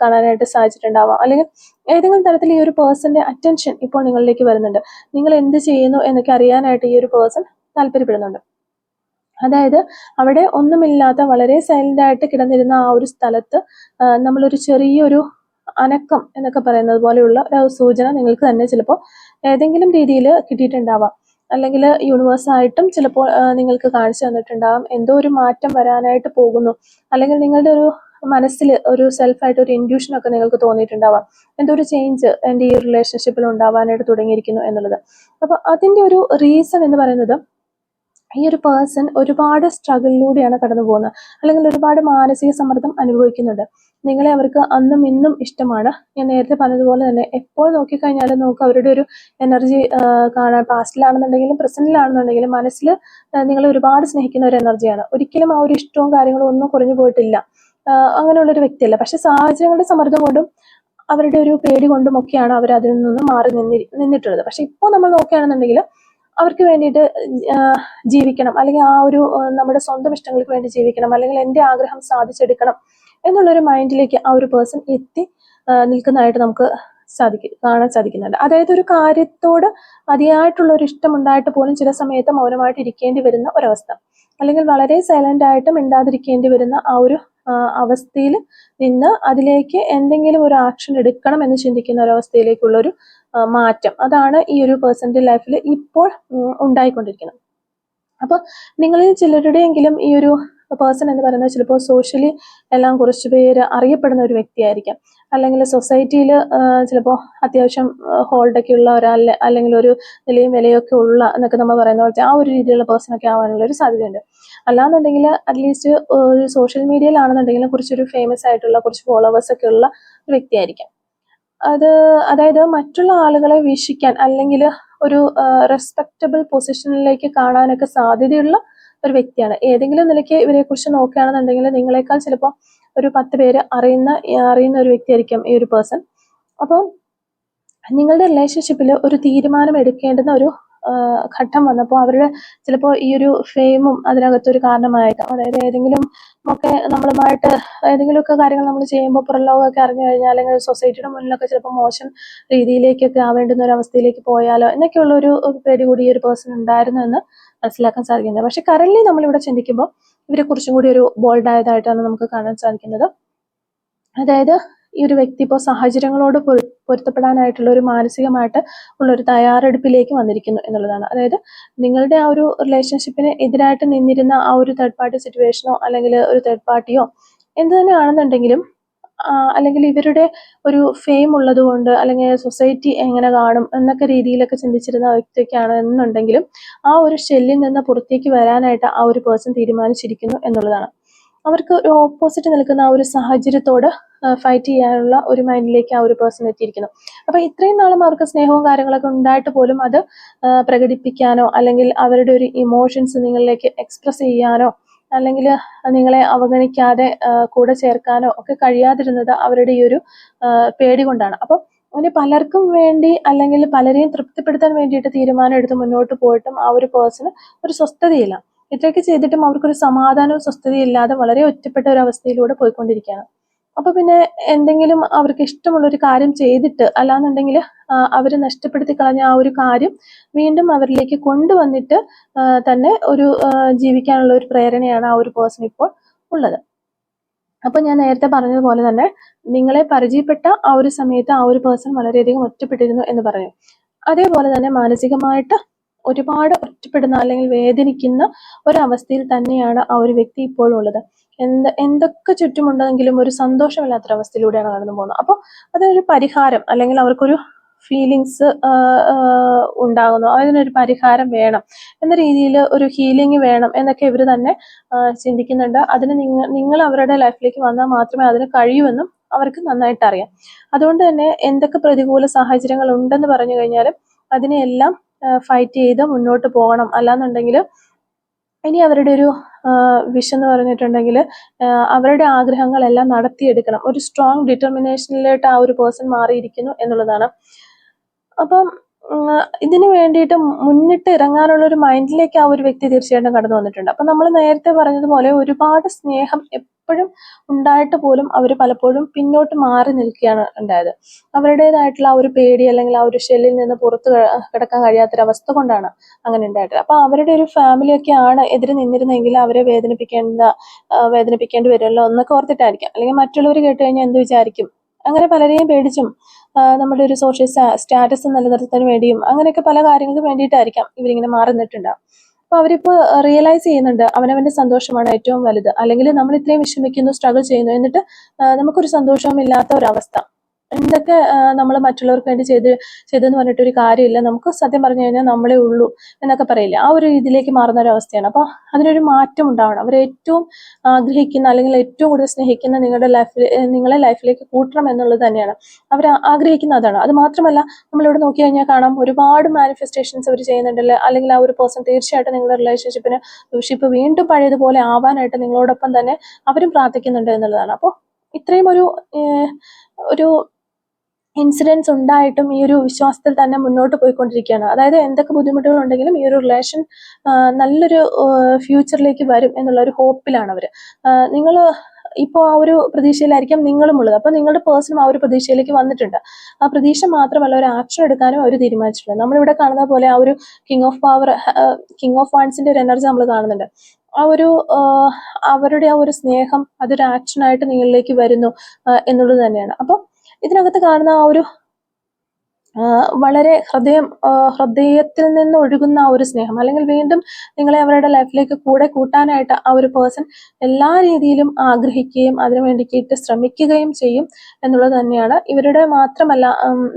കാണാനായിട്ട് സാധിച്ചിട്ടുണ്ടാവാം. അല്ലെങ്കിൽ ഏതെങ്കിലും തരത്തിൽ ഈ ഒരു പേഴ്സന്റെ അറ്റൻഷൻ ഇപ്പോൾ നിങ്ങളിലേക്ക് വരുന്നുണ്ട്. നിങ്ങൾ എന്ത് ചെയ്യുന്നു എന്നൊക്കെ അറിയാനായിട്ട് ഈ ഒരു പേഴ്സൺ താല്പര്യപ്പെടുന്നുണ്ട്. അതായത് അവിടെ ഒന്നുമില്ലാത്ത വളരെ സൈലന്റ് ആയിട്ട് കിടന്നിരുന്ന ആ ഒരു സ്ഥലത്ത് നമ്മളൊരു ചെറിയൊരു അനക്കം എന്നൊക്കെ പറയുന്നത് പോലെയുള്ള ഒരു സൂചന നിങ്ങൾക്ക് തന്നെ ചിലപ്പോൾ ഏതെങ്കിലും രീതിയിൽ കിട്ടിയിട്ടുണ്ടാവാം. അല്ലെങ്കിൽ യൂണിവേഴ്സായിട്ടും ചിലപ്പോൾ നിങ്ങൾക്ക് കാണിച്ചു തന്നിട്ടുണ്ടാവാം. എന്തോ ഒരു മാറ്റം വരാനായിട്ട് പോകുന്നു. അല്ലെങ്കിൽ നിങ്ങളുടെ ഒരു മനസ്സിൽ ഒരു സെൽഫായിട്ട് ഒരു ഇൻഡ്യൂഷൻ ഒക്കെ നിങ്ങൾക്ക് തോന്നിയിട്ടുണ്ടാവാം. എന്തോ ഒരു ചേഞ്ച് എന്റെ ഈ റിലേഷൻഷിപ്പിൽ ഉണ്ടാവാനായിട്ട് തുടങ്ങിയിരിക്കുന്നു എന്നുള്ളത്. അപ്പോൾ അതിന്റെ ഒരു റീസൺ എന്ന് പറയുന്നത് ഈ ഒരു പേഴ്സൺ ഒരുപാട് സ്ട്രഗിളിലൂടെയാണ് കടന്നു പോകുന്നത്. അല്ലെങ്കിൽ ഒരുപാട് മാനസിക സമ്മർദ്ദം അനുഭവിക്കുന്നുണ്ട്. നിങ്ങളെ അവർക്ക് അന്നും ഇന്നും ഇഷ്ടമാണ്. ഞാൻ നേരത്തെ പറഞ്ഞതുപോലെ തന്നെ എപ്പോൾ നോക്കിക്കഴിഞ്ഞാലും നമുക്ക് അവരുടെ ഒരു എനർജി കാണാൻ പാസ്റ്റിലാണെന്നുണ്ടെങ്കിലും പ്രസന്റിലാണെന്നുണ്ടെങ്കിലും മനസ്സിൽ നിങ്ങളെ ഒരുപാട് സ്നേഹിക്കുന്ന ഒരു എനർജിയാണ് ഒരിക്കലും ആ ഒരു ഇഷ്ടവും കാര്യങ്ങളും ഒന്നും കുറഞ്ഞു പോയിട്ടില്ല. അങ്ങനെയുള്ള ഒരു വ്യക്തിയല്ല. പക്ഷെ സാഹചര്യങ്ങളുടെ സമ്മർദ്ദം കൊണ്ടും അവരുടെ ഒരു പേടി കൊണ്ടും ഒക്കെയാണ് അവർ അതിൽ നിന്ന് മാറി നിന്നി നിന്നിട്ടുള്ളത്. പക്ഷെ ഇപ്പോൾ നമ്മൾ നോക്കുകയാണെന്നുണ്ടെങ്കിൽ അവർക്ക് വേണ്ടിയിട്ട് ജീവിക്കണം. അല്ലെങ്കിൽ ആ ഒരു നമ്മുടെ സ്വന്തം ഇഷ്ടങ്ങൾക്ക് വേണ്ടി ജീവിക്കണം. അല്ലെങ്കിൽ എന്റെ ആഗ്രഹം സാധിച്ചെടുക്കണം എന്നുള്ളൊരു മൈൻഡിലേക്ക് ആ ഒരു പേഴ്സൺ എത്തി നിൽക്കുന്നതായിട്ട് നമുക്ക് സാധിക്കും കാണാൻ സാധിക്കുന്നുണ്ട്. അതായത് ഒരു കാര്യത്തോട് അതിയായിട്ടുള്ള ഒരു ഇഷ്ടം ഉണ്ടായിട്ട് പോലും ചില സമയത്ത് മൗനമായിട്ട് ഇരിക്കേണ്ടി വരുന്ന ഒരവസ്ഥ. അല്ലെങ്കിൽ വളരെ സൈലന്റ് ആയിട്ട് മിണ്ടാതിരിക്കേണ്ടി വരുന്ന ആ ഒരു അവസ്ഥയിൽ നിന്ന് അതിലേക്ക് എന്തെങ്കിലും ഒരു ആക്ഷൻ എടുക്കണം എന്ന് ചിന്തിക്കുന്ന ഒരു അവസ്ഥയിലേക്കുള്ള ഒരു ആ, മാറ്റം. അതാണ് ഈ ഒരു പേഴ്സന്റെ ലൈഫിൽ ഇപ്പോൾ ഉണ്ടായിക്കൊണ്ടിരിക്കുന്നത്. അപ്പോൾ നിങ്ങളിൽ ചിലരുടെയെങ്കിലും ഈ ഒരു പേഴ്സൺ എന്ന് പറയുന്നത് ചിലപ്പോൾ സോഷ്യലി എല്ലാം കുറച്ച് പേര് അറിയപ്പെടുന്ന ഒരു വ്യക്തിയായിരിക്കാം. അല്ലെങ്കിൽ സൊസൈറ്റിയിൽ ചിലപ്പോൾ അത്യാവശ്യം ഹോൾഡൊക്കെ ഉള്ള ഒരാൾ അല്ലെങ്കിൽ ഒരു നിലയും വിലയൊക്കെ ഉള്ള എന്നൊക്കെ നമ്മൾ പറയുന്ന പോലത്തെ ആ ഒരു രീതിയിലുള്ള പേഴ്സൺ ഒക്കെ ആവാനുള്ള ഒരു സാധ്യതയുണ്ട്. അല്ലാന്നുണ്ടെങ്കിൽ അറ്റ്ലീസ്റ്റ് ഒരു സോഷ്യൽ മീഡിയയിലാണെന്നുണ്ടെങ്കിൽ കുറച്ചൊരു ഫേമസ് ആയിട്ടുള്ള കുറച്ച് ഫോളോവേഴ്സൊക്കെ ഉള്ള വ്യക്തിയായിരിക്കാം. അത് അതായത് മറ്റുള്ള ആളുകളെ വീക്ഷിക്കാൻ അല്ലെങ്കിൽ ഒരു റെസ്പെക്റ്റബിൾ പൊസിഷനിലേക്ക് കാണാനൊക്കെ സാധ്യതയുള്ള ഒരു വ്യക്തിയാണ്. ഏതെങ്കിലും നിലയ്ക്ക് ഇവരെക്കുറിച്ച് നോക്കുകയാണെന്നുണ്ടെങ്കിൽ നിങ്ങളെക്കാൾ ചിലപ്പോൾ ഒരു പത്ത് പേര് അറിയുന്ന അറിയുന്ന ഒരു വ്യക്തിയായിരിക്കും ഈ ഒരു പേഴ്സൺ അപ്പോൾ നിങ്ങളുടെ റിലേഷൻഷിപ്പിൽ ഒരു തീരുമാനം എടുക്കേണ്ടുന്ന ഒരു ഘട്ടം വന്നപ്പോൾ അവരുടെ ചിലപ്പോൾ ഈ ഒരു ഫെയിമും അതിനകത്തൊരു കാരണമായേക്കാം. അതായത് ഏതെങ്കിലും ഒക്കെ നമ്മളുമായിട്ട് ഏതെങ്കിലുമൊക്കെ കാര്യങ്ങൾ നമ്മൾ ചെയ്യുമ്പോൾ പുറം ലോകമൊക്കെ അറിഞ്ഞു കഴിഞ്ഞാൽ അല്ലെങ്കിൽ സൊസൈറ്റിയുടെ മുന്നിലൊക്കെ ചിലപ്പോൾ മോശം രീതിയിലേക്കൊക്കെ ആവേണ്ടുന്ന ഒരു അവസ്ഥയിലേക്ക് പോയാലോ എന്നൊക്കെയുള്ള ഒരു പേടി കൂടി ഈ ഒരു പേഴ്സൺ ഉണ്ടായിരുന്നു എന്ന് മനസ്സിലാക്കാൻ സാധിക്കുന്നത്. പക്ഷെ കറന്റ് നമ്മളിവിടെ ചിന്തിക്കുമ്പോൾ ഇവരെ കുറിച്ചും കൂടി ഒരു ബോൾഡ് ആയതായിട്ടാണ് നമുക്ക് കാണാൻ സാധിക്കുന്നത്. അതായത് ഈ ഒരു വ്യക്തി ഇപ്പോൾ സാഹചര്യങ്ങളോട് പൊരു- പൊരുത്തപ്പെടാനായിട്ടുള്ള ഒരു മാനസികമായിട്ട് ഉള്ള ഒരു തയ്യാറെടുപ്പിലേക്ക് വന്നിരിക്കുന്നു എന്നുള്ളതാണ്. അതായത് നിങ്ങളുടെ ആ ഒരു റിലേഷൻഷിപ്പിന് എതിരായിട്ട് നിന്നിരുന്ന ആ ഒരു തേർഡ് പാർട്ടി സിറ്റുവേഷനോ അല്ലെങ്കിൽ ഒരു തേർഡ് പാർട്ടിയോ എന്ത് തന്നെയാണെന്നുണ്ടെങ്കിലും അല്ലെങ്കിൽ ഇവരുടെ ഒരു ഫെയിം ഉള്ളത് കൊണ്ട് അല്ലെങ്കിൽ സൊസൈറ്റി എങ്ങനെ കാണും എന്നൊക്കെ രീതിയിലൊക്കെ ചിന്തിച്ചിരുന്ന വ്യക്തിയൊക്കെയാണ് എന്നുണ്ടെങ്കിലും ആ ഒരു ഷെല്ലിൽ നിന്ന് പുറത്തേക്ക് വരാനായിട്ട് ആ ഒരു പേഴ്സൺ തീരുമാനിച്ചിരിക്കുന്നു എന്നുള്ളതാണ്. അവർക്ക് ഒരു ഓപ്പോസിറ്റ് നിൽക്കുന്ന ആ ഒരു സാഹചര്യത്തോട് ഫൈറ്റ് ചെയ്യാനുള്ള ഒരു മൈൻഡിലേക്ക് ആ ഒരു പേഴ്സൺ എത്തിയിരിക്കുന്നു. അപ്പൊ ഇത്രയും നാളും അവർക്ക് സ്നേഹവും കാര്യങ്ങളൊക്കെ ഉണ്ടായിട്ട് പോലും അത് പ്രകടിപ്പിക്കാനോ അല്ലെങ്കിൽ അവരുടെ ഒരു ഇമോഷൻസ് നിങ്ങളിലേക്ക് എക്സ്പ്രസ് ചെയ്യാനോ അല്ലെങ്കിൽ നിങ്ങളെ അവഗണിക്കാതെ കൂടെ ചേർക്കാനോ ഒക്കെ കഴിയാതിരുന്നത് അവരുടെ ഈ ഒരു പേടി കൊണ്ടാണ്. അപ്പം അങ്ങനെ പലർക്കും വേണ്ടി അല്ലെങ്കിൽ പലരെയും തൃപ്തിപ്പെടുത്താൻ വേണ്ടിയിട്ട് തീരുമാനം എടുത്ത് മുന്നോട്ട് പോയിട്ടും ആ ഒരു പേഴ്സണ് ഒരു സ്വസ്ഥതയില്ല. ഇത്രയൊക്കെ ചെയ്തിട്ടും അവർക്കൊരു സമാധാനവും സ്വസ്ഥതയും ഇല്ലാതെ വളരെ ഒറ്റപ്പെട്ട ഒരു അവസ്ഥയിലൂടെ പോയിക്കൊണ്ടിരിക്കുകയാണ്. അപ്പൊ പിന്നെ എന്തെങ്കിലും അവർക്ക് ഇഷ്ടമുള്ള ഒരു കാര്യം ചെയ്തിട്ട് അല്ലാന്നുണ്ടെങ്കിൽ അവർ നഷ്ടപ്പെടുത്തി കളഞ്ഞ ആ ഒരു കാര്യം വീണ്ടും അവരിലേക്ക് കൊണ്ടുവന്നിട്ട് തന്നെ ഒരു ജീവിക്കാനുള്ള ഒരു പ്രേരണയാണ് ആ ഒരു പേഴ്സൺ ഇപ്പോൾ ഉള്ളത്. അപ്പൊ ഞാൻ നേരത്തെ പറഞ്ഞതുപോലെ തന്നെ നിങ്ങളെ പരിചയപ്പെട്ട ആ ഒരു സമയത്ത് ആ ഒരു പേഴ്സൺ വളരെയധികം ഒറ്റപ്പെട്ടിരുന്നു എന്ന് പറഞ്ഞു. അതേപോലെ തന്നെ മാനസികമായിട്ട് ഒരുപാട് ഒറ്റപ്പെടുന്ന അല്ലെങ്കിൽ വേദനിക്കുന്ന ഒരവസ്ഥയിൽ തന്നെയാണ് ആ ഒരു വ്യക്തി ഇപ്പോഴും ഉള്ളത്. എന്ത് എന്തൊക്കെ ചുറ്റുമുണ്ടെങ്കിലും ഒരു സന്തോഷമില്ലാത്തൊരവസ്ഥയിലൂടെയാണ് കടന്നു പോകുന്നത്. അപ്പോൾ അതിനൊരു പരിഹാരം അല്ലെങ്കിൽ അവർക്കൊരു ഫീലിങ്സ് ഉണ്ടാകുന്നു. അതിനൊരു പരിഹാരം വേണം എന്ന രീതിയിൽ ഒരു ഹീലിംഗ് വേണം എന്നൊക്കെ ഇവർ തന്നെ ചിന്തിക്കുന്നുണ്ട്. അതിന് നിങ്ങൾ നിങ്ങൾ അവരുടെ ലൈഫിലേക്ക് വന്നാൽ മാത്രമേ അതിന് കഴിയുമെന്നും അവർക്ക് നന്നായിട്ട് അറിയാം. അതുകൊണ്ട് തന്നെ എന്തൊക്കെ പ്രതികൂല സാഹചര്യങ്ങൾ ഉണ്ടെന്ന് പറഞ്ഞു കഴിഞ്ഞാലും അതിനെയെല്ലാം ഫൈറ്റ് ചെയ്ത് മുന്നോട്ട് പോകണം. അല്ലാന്നുണ്ടെങ്കിൽ ഇനി അവരുടെ ഒരു വിഷ് എന്ന് പറഞ്ഞിട്ടുണ്ടെങ്കിൽ അവരുടെ ആഗ്രഹങ്ങളെല്ലാം നടത്തിയെടുക്കണം. ഒരു സ്ട്രോങ് ഡിറ്റർമിനേഷനിലോട്ട് ആ ഒരു പേഴ്സൺ മാറിയിരിക്കുന്നു എന്നുള്ളതാണ്. അപ്പം ഇതിന് വേണ്ടിയിട്ട് മുന്നിട്ട് ഇറങ്ങാനുള്ള ഒരു മൈൻഡിലേക്ക് ആ ഒരു വ്യക്തി തീർച്ചയായിട്ടും കടന്നു വന്നിട്ടുണ്ട്. അപ്പം നമ്മൾ നേരത്തെ പറഞ്ഞതുപോലെ ഒരുപാട് സ്നേഹം എപ്പോഴും ഉണ്ടായിട്ട് പോലും അവർ പലപ്പോഴും പിന്നോട്ട് മാറി നിൽക്കുകയാണ് ഉണ്ടായത്. അവരുടേതായിട്ടുള്ള ആ ഒരു പേടി അല്ലെങ്കിൽ ആ ഒരു ഷെല്ലിൽ നിന്ന് പുറത്ത് കിടക്കാൻ കഴിയാത്തൊരവസ്ഥ കൊണ്ടാണ് അങ്ങനെ ഉണ്ടായിട്ട് അപ്പൊ അവരുടെ ഒരു ഫാമിലിയൊക്കെ ആണ് എതിര് നിന്നിരുന്നെങ്കിൽ അവരെ വേദനിപ്പിക്കേണ്ട വേദനിപ്പിക്കേണ്ടി വരുമല്ലോ എന്നൊക്കെ ഓർത്തിട്ടായിരിക്കാം. അല്ലെങ്കിൽ മറ്റുള്ളവർ കേട്ട് കഴിഞ്ഞാൽ എന്ത് വിചാരിക്കും? അങ്ങനെ പലരെയും പേടിച്ചും നമ്മുടെ ഒരു സോഷ്യൽ സ്റ്റാറ്റസ് നിലനിർത്താൻ വേണ്ടിയും അങ്ങനെയൊക്കെ പല കാര്യങ്ങൾക്ക് വേണ്ടിയിട്ടായിരിക്കാം ഇവരിങ്ങനെ മാറി നിന്നിട്ടുണ്ടാവും അപ്പൊ അവരിപ്പോ റിയലൈസ് ചെയ്യുന്നുണ്ട് അവനവന്റെ സന്തോഷമാണ് ഏറ്റവും വലുത്. അല്ലെങ്കിൽ നമ്മൾ ഇത്രയും വിഷമിക്കുന്നു സ്ട്രഗിൾ ചെയ്യുന്നു എന്നിട്ട് നമുക്കൊരു സന്തോഷവും ഇല്ലാത്ത ഒരവസ്ഥ. എന്തൊക്കെ നമ്മൾ മറ്റുള്ളവർക്ക് വേണ്ടി ചെയ്ത് ചെയ്തെന്ന് പറഞ്ഞിട്ട് ഒരു കാര്യമില്ല. നമുക്ക് സത്യം പറഞ്ഞു കഴിഞ്ഞാൽ നമ്മളെ ഉള്ളൂ എന്നൊക്കെ പറയില്ല? ആ ഒരു രീതിയിലേക്ക് മാറുന്ന ഒരു അവസ്ഥയാണ്. അപ്പോൾ അതിനൊരു മാറ്റം ഉണ്ടാവണം. അവർ ഏറ്റവും ആഗ്രഹിക്കുന്ന അല്ലെങ്കിൽ ഏറ്റവും കൂടുതൽ സ്നേഹിക്കുന്ന നിങ്ങളുടെ ലൈഫിൽ നിങ്ങളെ ലൈഫിലേക്ക് കൂട്ടണം എന്നുള്ളത് തന്നെയാണ്. അവർ ആഗ്രഹിക്കുന്ന അതാണ്. അത് മാത്രമല്ല നമ്മളിവിടെ നോക്കി കഴിഞ്ഞാൽ കാണാം ഒരുപാട് മാനിഫെസ്റ്റേഷൻസ് അവർ ചെയ്യുന്നുണ്ടല്ലോ? അല്ലെങ്കിൽ ആ ഒരു പേഴ്സൺ തീർച്ചയായിട്ടും നിങ്ങളുടെ റിലേഷൻഷിപ്പിന് ഷിപ്പ് വീണ്ടും പഴയതുപോലെ ആവാനായിട്ട് നിങ്ങളോടൊപ്പം തന്നെ അവരും പ്രാർത്ഥിക്കുന്നുണ്ട് എന്നുള്ളതാണ്. അപ്പോൾ ഇത്രയും ഒരു ഒരു ഇൻസിഡൻസ് ഉണ്ടായിട്ടും ഈ ഒരു വിശ്വാസത്തിൽ തന്നെ മുന്നോട്ട് പോയിക്കൊണ്ടിരിക്കുകയാണ്. അതായത് എന്തൊക്കെ ബുദ്ധിമുട്ടുകൾ ഉണ്ടെങ്കിലും ഈ ഒരു റിലേഷൻ നല്ലൊരു ഫ്യൂച്ചറിലേക്ക് വരും എന്നുള്ള ഒരു ഹോപ്പിലാണ് അവർ നിങ്ങൾ ഇപ്പോൾ ആ ഒരു പ്രതീക്ഷയിലായിരിക്കും നിങ്ങളും ഉള്ളത് അപ്പോൾ നിങ്ങളുടെ പേഴ്സണും ആ ഒരു പ്രതീക്ഷയിലേക്ക് വന്നിട്ടുണ്ട്. ആ പ്രതീക്ഷ മാത്രമല്ല ഒരു ആക്ഷൻ എടുക്കാനും അവർ തീരുമാനിച്ചിട്ടുണ്ട്. നമ്മളിവിടെ കാണുന്ന പോലെ ആ ഒരു king of power king of വാൻസിന്റെ ഒരു എനർജി നമ്മൾ കാണുന്നുണ്ട്. ആ ഒരു അവരുടെ ആ ഒരു സ്നേഹം അതൊരു ആക്ഷനായിട്ട് നിങ്ങളിലേക്ക് വരുന്നു എന്നുള്ളത് തന്നെയാണ്. അപ്പോൾ ഇതിനകത്ത് കാണുന്ന ആ ഒരു വളരെ ഹൃദയം ഹൃദയത്തിൽ നിന്ന് ഒഴുകുന്ന ആ ഒരു സ്നേഹം. അല്ലെങ്കിൽ വീണ്ടും നിങ്ങളെ അവരുടെ ലൈഫിലേക്ക് കൂടെ കൂട്ടാനായിട്ട് ആ ഒരു പേഴ്സൺ എല്ലാ രീതിയിലും ആഗ്രഹിക്കുകയും അതിനു വേണ്ടിയിട്ട് ശ്രമിക്കുകയും ചെയ്യും എന്നുള്ളത് തന്നെയാണ്. ഇവരുടെ മാത്രമല്ല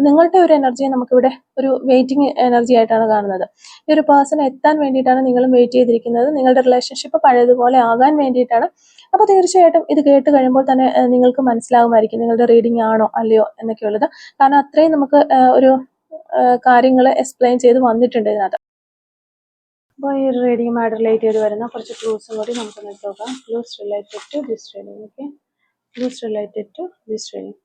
നിങ്ങളുടെ ഒരു എനർജിയെ നമുക്കിവിടെ ഒരു വെയിറ്റിംഗ് എനർജി ആയിട്ടാണ് കാണുന്നത്. ഈ ഒരു പേഴ്സൺ എത്താൻ വേണ്ടിയിട്ടാണ് നിങ്ങളും വെയിറ്റ് ചെയ്തിരിക്കുന്നത്. നിങ്ങളുടെ റിലേഷൻഷിപ്പ് പഴയതുപോലെ ആകാൻ വേണ്ടിയിട്ടാണ് അപ്പോൾ തീർച്ചയായിട്ടും ഇത് കേട്ട് കഴിയുമ്പോൾ തന്നെ നിങ്ങൾക്ക് മനസ്സിലാവുമായിരിക്കും നിങ്ങളുടെ റീഡിംഗ് ആണോ അല്ലയോ എന്നൊക്കെയുള്ളത്. കാരണം അത്രയും നമുക്ക് ഒരു കാര്യങ്ങൾ എക്സ്പ്ലെയിൻ ചെയ്ത് വന്നിട്ടുണ്ട് ഇതിനകത്ത്. അപ്പോൾ ഈ റീഡിങ്ങുമായിട്ട് റിലേറ്റ് ചെയ്ത് വരുന്ന കുറച്ച് ക്ലൂസും കൂടി നമുക്ക് നോക്കി. Clues related to this reading okay clues related to this reading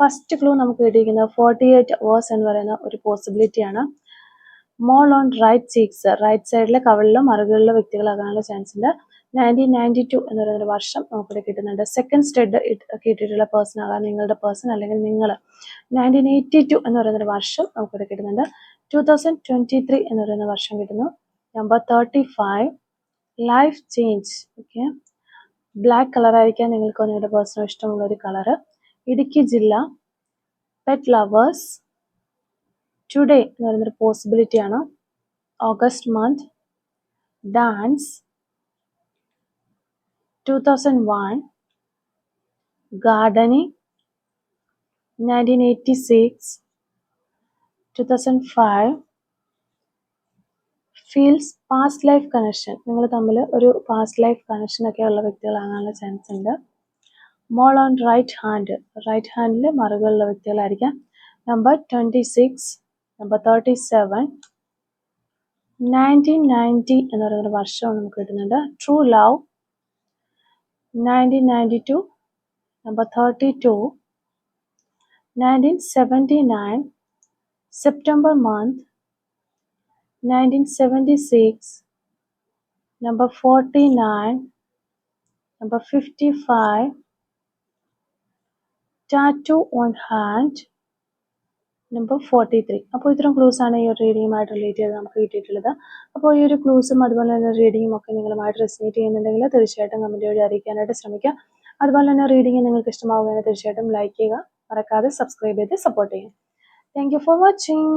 first clue നമുക്ക് കിട്ടിയിരിക്കുന്നത് ഫോർട്ടി എയ്റ്റ് അവേഴ്സ് എന്ന് പറയുന്ന ഒരു പോസിബിലിറ്റിയാണ് mole on right cheeks right സൈഡിലെ കവളിലും മറുകളിലെ വ്യക്തികളാകാനുള്ള ചാൻസ് ഉണ്ട്. നയന്റീൻ നയന്റി ടു എന്ന് പറയുന്ന ഒരു വർഷം നമുക്കിവിടെ കിട്ടുന്നുണ്ട്. സെക്കൻഡ് സ്റ്റെഡ് കിട്ടിയിട്ടുള്ള പേഴ്സൺ ആകാം നിങ്ങളുടെ പേഴ്സൺ അല്ലെങ്കിൽ നിങ്ങൾ. നയന്റീൻ എയ്റ്റി ടു എന്ന് പറയുന്ന ഒരു വർഷം നമുക്കിവിടെ കിട്ടുന്നുണ്ട്. ടു തൗസൻഡ് ട്വന്റി ത്രീ എന്ന് പറയുന്ന വർഷം കിട്ടുന്നു. Number thirty five life change okay black colour ആയിരിക്കാം നിങ്ങൾക്ക് നിങ്ങളുടെ പേഴ്സണൽ ഇഷ്ടമുള്ള ഒരു കളറ് ഇടുക്കി ജില്ല പെറ്റ് ലവേഴ്സ് ടുഡേ എന്ന് പറയുന്നൊരു പോസിബിലിറ്റിയാണ് August month dance two thousand one gardening nineteen eighty six two thousand five feels past life connection നിങ്ങൾ തമ്മിൽ ഒരു പാസ്റ്റ് ലൈഫ് കണക്ഷൻ ഒക്കെ ഉള്ള വ്യക്തികളാകാനുള്ള ചാൻസ് ഉണ്ട്. Mole on right hand right handle മറുകളുള്ള വ്യക്തികളായിരിക്കാം. Number twenty six number thirty seven nineteen ninety എന്ന് പറയുന്ന ഒരു വർഷം നമുക്ക് കിട്ടുന്നുണ്ട്. True love 1992, number 32, 1979, September month, 1976, number 49, number 55, tattoo on hand, number forty three അപ്പോൾ ഇത്തരം ക്ലൂസ് ആണ് ഈ ഒരു റീഡിങ്ങുമായിട്ട് റിലേറ്റ് ചെയ്ത് നമുക്ക് കിട്ടിയിട്ടുള്ളത്. അപ്പോൾ ഈ ഒരു ക്ലൂസും അതുപോലെ തന്നെ റീഡിങ്ങും ഒക്കെ നിങ്ങളുമായിട്ട് റെസിനേറ്റ് ചെയ്യുന്നുണ്ടെങ്കിൽ തീർച്ചയായിട്ടും കമന്റ് വഴി അറിയിക്കാനായിട്ട് ശ്രമിക്കുക. അതുപോലെ തന്നെ റീഡിങ് നിങ്ങൾക്ക് ഇഷ്ടമാവുകയാണെങ്കിൽ തീർച്ചയായിട്ടും ലൈക്ക് ചെയ്യുക. മറക്കാതെ സബ്സ്ക്രൈബ് ചെയ്ത് സപ്പോർട്ട് ചെയ്യുക. Thank you for watching